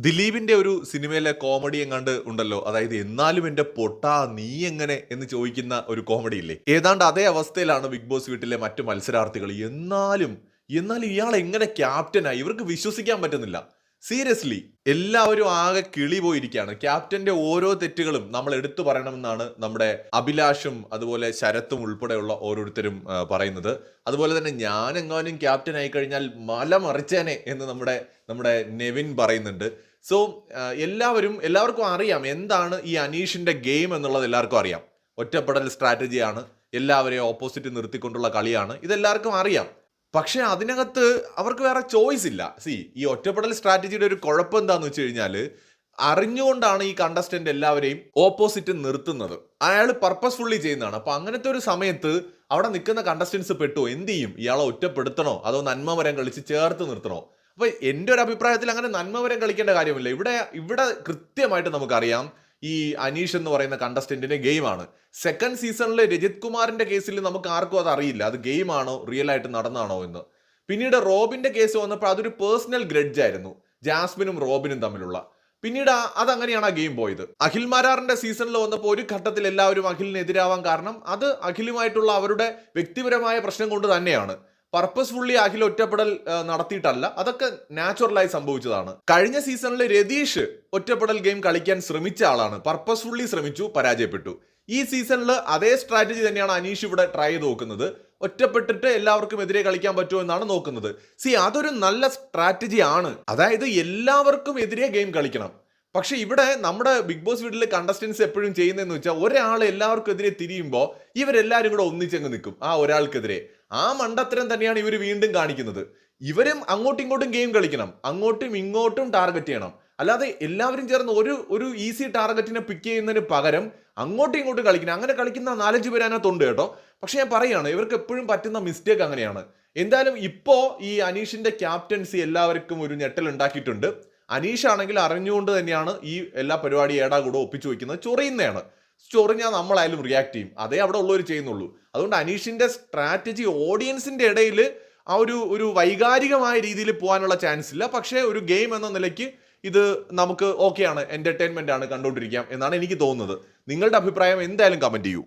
ദിലീപിന്റെ ഒരു സിനിമയിലെ കോമഡി എങ്ങാണ്ട് ഉണ്ടല്ലോ? അതായത് എന്നാലും എന്റെ പൊട്ടാ നീ എങ്ങനെ എന്ന് ചോദിക്കുന്ന ഒരു കോമഡി ഇല്ലേ? ഏതാണ്ട് അതേ അവസ്ഥയിലാണ് ബിഗ് ബോസ് വീട്ടിലെ മറ്റു മത്സരാർത്ഥികൾ. എന്നാലും എന്നാലും ഇയാൾ എങ്ങനെ ക്യാപ്റ്റനായി ഇവർക്ക് വിശ്വസിക്കാൻ പറ്റുന്നില്ല. സീരിയസ്ലി എല്ലാവരും ആകെ കിളി പോയിരിക്കുകയാണ് ക്യാപ്റ്റന്റെ ഓരോ തെറ്റുകളും നമ്മൾ എടുത്തു പറയണമെന്നാണ് നമ്മുടെ അഭിലാഷും അതുപോലെ ശരത്തും ഉൾപ്പെടെയുള്ള ഓരോരുത്തരും പറയുന്നത്. അതുപോലെ തന്നെ ഞാൻ എങ്ങാനും ക്യാപ്റ്റൻ ആയി കഴിഞ്ഞാൽ മല മറിച്ചേനെ എന്ന് നമ്മുടെ നമ്മുടെ നെവിൻ പറയുന്നുണ്ട്. സോ എല്ലാവരും എല്ലാവർക്കും അറിയാം എന്താണ് ഈ അനീഷിന്റെ ഗെയിം എന്നുള്ളത് എല്ലാവർക്കും അറിയാം. ഒറ്റപ്പെടൽ സ്ട്രാറ്റജിയാണ്. എല്ലാവരെയും ഓപ്പോസിറ്റ് നിർത്തിക്കൊണ്ടുള്ള കളിയാണ്. ഇതെല്ലാവർക്കും അറിയാം. പക്ഷെ അതിനകത്ത് അവർക്ക് വേറെ ചോയ്സ് ഇല്ല. സി ഈ ഒറ്റപ്പെടൽ സ്ട്രാറ്റജിയുടെ ഒരു കുഴപ്പം എന്താന്ന് വെച്ച് കഴിഞ്ഞാൽ അറിഞ്ഞുകൊണ്ടാണ് ഈ കണ്ടസ്റ്റന്റ് എല്ലാവരെയും ഓപ്പോസിറ്റ് നിർത്തുന്നത്. അയാൾ പർപ്പസ്ഫുള്ളി ചെയ്യുന്നതാണ്. അപ്പൊ അങ്ങനത്തെ ഒരു സമയത്ത് അവിടെ നിൽക്കുന്ന കണ്ടസ്റ്റൻസ് പെട്ടു എന്ത് ചെയ്യും? ഇയാളെ ഒറ്റപ്പെടുത്തണോ? അതോ നന്മ വരം കളിച്ച് ചേർത്ത് നിർത്തണോ? അപ്പൊ എന്റെ ഒരു അഭിപ്രായത്തിൽ അങ്ങനെ നന്മമരം കളിക്കേണ്ട കാര്യമില്ല. ഇവിടെ ഇവിടെ കൃത്യമായിട്ട് നമുക്കറിയാം ഈ അനീഷ് എന്ന് പറയുന്ന കണ്ടസ്റ്റന്റിന്റെ ഗെയിമാണ് സെക്കൻഡ് സീസണിലെ രജിത് കുമാറിന്റെ കേസിൽ നമുക്ക് ആർക്കും അത് അറിയില്ല. അത് ഗെയിമാണോ റിയൽ ആയിട്ട് നടന്നാണോ എന്ന്. പിന്നീട് റോബിന്റെ കേസ് വന്നപ്പോൾ അതൊരു പേഴ്സണൽ ഗ്രഡ്ജ് ആയിരുന്നു. ജാസ്മിനും റോബിനും തമ്മിലുള്ള. പിന്നീട് അത് അതങ്ങനെയാണ് ആ ഗെയിം പോയത്. അഖിൽ മാരാറിന്റെ സീസണിൽ വന്നപ്പോൾ ഒരു ഘട്ടത്തിൽ എല്ലാവരും അഖിലിനെതിരാവാൻ കാരണം അത് അഖിലുമായിട്ടുള്ള അവരുടെ വ്യക്തിപരമായ പ്രശ്നം കൊണ്ട് തന്നെയാണ്. പർപ്പസ്ഫുള്ളി അഖിൽ ഒറ്റപ്പെടൽ നടത്തിയിട്ടല്ല. അതൊക്കെ നാച്ചുറലായി സംഭവിച്ചതാണ്. കഴിഞ്ഞ സീസണിൽ രതീഷ് ഒറ്റപ്പെടൽ ഗെയിം കളിക്കാൻ ശ്രമിച്ച ആളാണ്. പർപ്പസ്ഫുള്ളി ശ്രമിച്ചു പരാജയപ്പെട്ടു. ഈ സീസണിൽ അതേ സ്ട്രാറ്റജി തന്നെയാണ് അനീഷ് ഇവിടെ ട്രൈ ചെയ്ത് നോക്കുന്നത്. ഒറ്റപ്പെട്ടിട്ട് എല്ലാവർക്കും എതിരെ കളിക്കാൻ പറ്റുമോ എന്നാണ് നോക്കുന്നത്. സി അതൊരു നല്ല സ്ട്രാറ്റജി ആണ്. അതായത് എല്ലാവർക്കും എതിരെ ഗെയിം കളിക്കണം. പക്ഷെ ഇവിടെ നമ്മുടെ ബിഗ് ബോസ് വീട്ടിൽ കണ്ടസ്റ്റൻസ് എപ്പോഴും ചെയ്യുന്നതെന്ന് വെച്ചാൽ ഒരാൾ എല്ലാവർക്കും എതിരെ തിരിയുമ്പോൾ ഇവരെല്ലാവരും കൂടെ ഒന്നിച്ചങ്ങ് നിൽക്കും. ആ ഒരാൾക്കെതിരെ. ആ മണ്ടത്തരം തന്നെയാണ് ഇവർ വീണ്ടും കാണിക്കുന്നത്. ഇവരും അങ്ങോട്ടും ഇങ്ങോട്ടും ഗെയിം കളിക്കണം. അങ്ങോട്ടും ഇങ്ങോട്ടും ടാർഗറ്റ് ചെയ്യണം. അല്ലാതെ എല്ലാവരും ചേർന്ന് ഒരു ഒരു ഈസി ടാർഗറ്റിനെ പിക്ക് ചെയ്യുന്നതിന് പകരം അങ്ങോട്ടും ഇങ്ങോട്ടും കളിക്കണം. അങ്ങനെ കളിക്കുന്ന നാലഞ്ച് പേര് കേട്ടോ. പക്ഷെ ഞാൻ പറയുകയാണ് ഇവർക്ക് എപ്പോഴും പറ്റുന്ന മിസ്റ്റേക്ക് അങ്ങനെയാണ്. എന്തായാലും ഇപ്പോൾ ഈ അനീഷിന്റെ ക്യാപ്റ്റൻസി എല്ലാവർക്കും ഒരു ഞെട്ടൽ ഉണ്ടാക്കിയിട്ടുണ്ട്. അനീഷ് ആണെങ്കിൽ അറിഞ്ഞുകൊണ്ട് തന്നെയാണ് ഈ എല്ലാ പരിപാടി ഏടാ കൂടെ ഒപ്പിച്ചു വയ്ക്കുന്നത് ചൊറിയുന്നതാണ്. ചൊറിഞ്ഞാൽ നമ്മളായാലും റിയാക്ട് ചെയ്യും. അതേ അവിടെ ഉള്ളവർ ചെയ്യുന്നുള്ളൂ. അതുകൊണ്ട് അനീഷിന്റെ സ്ട്രാറ്റജി ഓഡിയൻസിന്റെ ഇടയിൽ ആ ഒരു ഒരു വൈകാരികമായ രീതിയിൽ പോകാനുള്ള ചാൻസ് ഇല്ല. പക്ഷേ ഒരു ഗെയിം എന്ന നിലയ്ക്ക് ഇത് നമുക്ക് ഓക്കെയാണ് എന്റർടൈൻമെന്റ് ആണ് കണ്ടുകൊണ്ടിരിക്കാം എന്നാണ് എനിക്ക് തോന്നുന്നത്. നിങ്ങളുടെ അഭിപ്രായം എന്തായാലും കമന്റ് ചെയ്യൂ.